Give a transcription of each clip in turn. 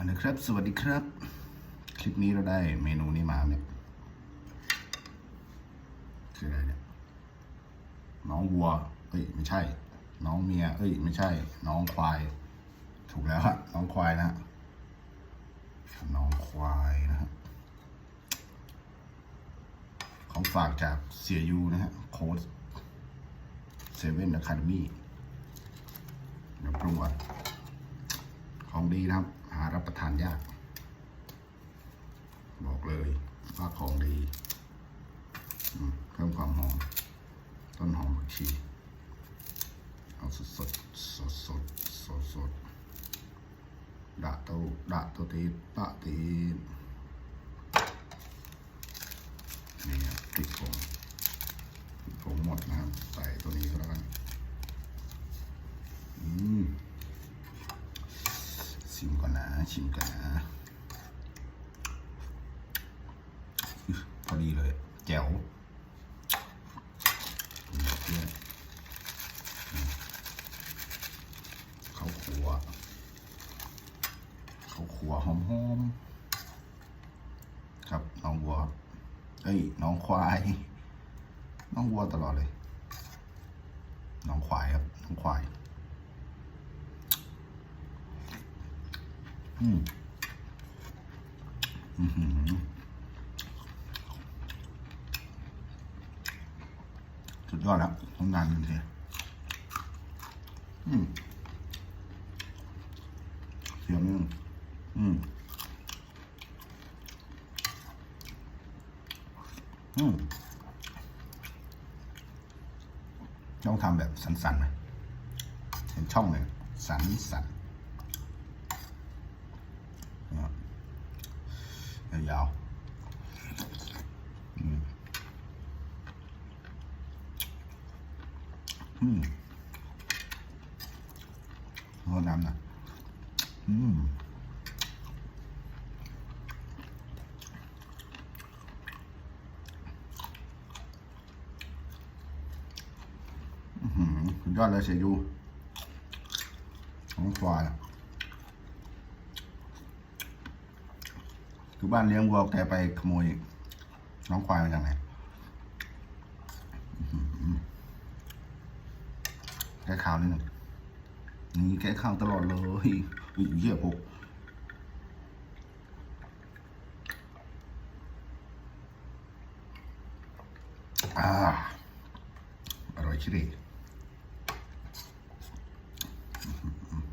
อันนะครับ สวัสดีครับ คลิปนี้เราได้เมนูนี้มาเนี่ยคืออะไรเนี่ยน้องวัว เอ้ยไม่ใช่ น้องเมีย เอ้ยไม่ใช่ น้องควาย ถูกแล้วฮะน้องควายนะฮะน้องควายนะฮะของฝากจากเสียยูนะฮะโค้ดเซเว่นอะคาเดมี่เดี๋ยวปรุงก่อนของดีนะครับารับประทานยาก บอกเลยว่าของดีเพิ่มความหอม ต้นหอมผักชีเอาสดสดสดสดสดสดดะโตดะโตตีดดะตีดนี่ครับพริกผงพริกผงหมดนะครับ ใส่ตัวนี้ก็แล้วกัน อืม ชิ ชิมก่อนนะพอดีเลยแจ๋วเข้าวขัวข้าวขัวหอมๆครับน้องวัวเอ้ยน้องควายน้องวัวตลอดเลย น้องควายครับ น้องควาย อืมอือหือสุดยอดแล้วทำงานกันเทียอืมเสียงอืม อืม ต้องทำแบบสันๆไหมเห็นช่องเลย สันสันๆ ยาวอืมอืมรดน้ำนะอืมสุดยอดเลยเสียยูของควาย อะคือบ้านเลี้ยงวัวแกไปขโมยน้องควายมาจากไหนแก้ข่าวนิดหนึ่งนี่แก้ข่าวตลอดเลยอุ้ยเหี้ยพกอ่าอร่อยชิดีอืม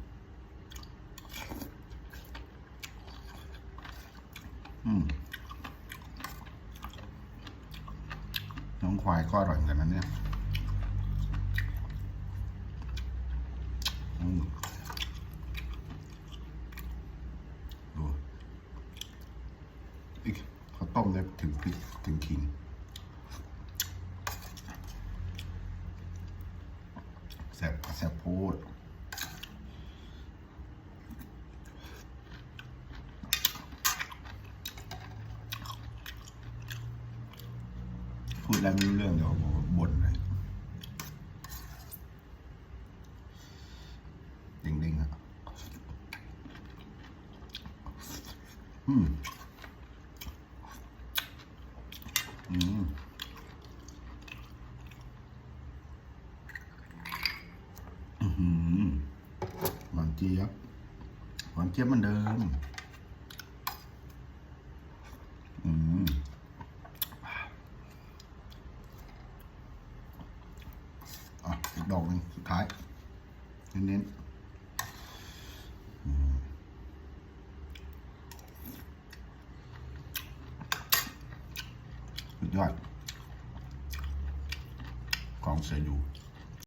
น้องควายก็อร่อยเหมือนกันนะเนี่ยดูอีกเขาต้มได้ถึงพริกถึงขิงแซ่บแซ่บโพด พูดแล้วไม่รู้เรื่องเดี๋ยวบ่นเลยดิ่งๆอะอืมอืมอือหือหวานเจี๊ยบหวานเจี๊ยบเหมันเดิม อืม อะอีก ดอกหนึ่งสุดท้าย เน้นๆสุดยอด ของเสียอยู่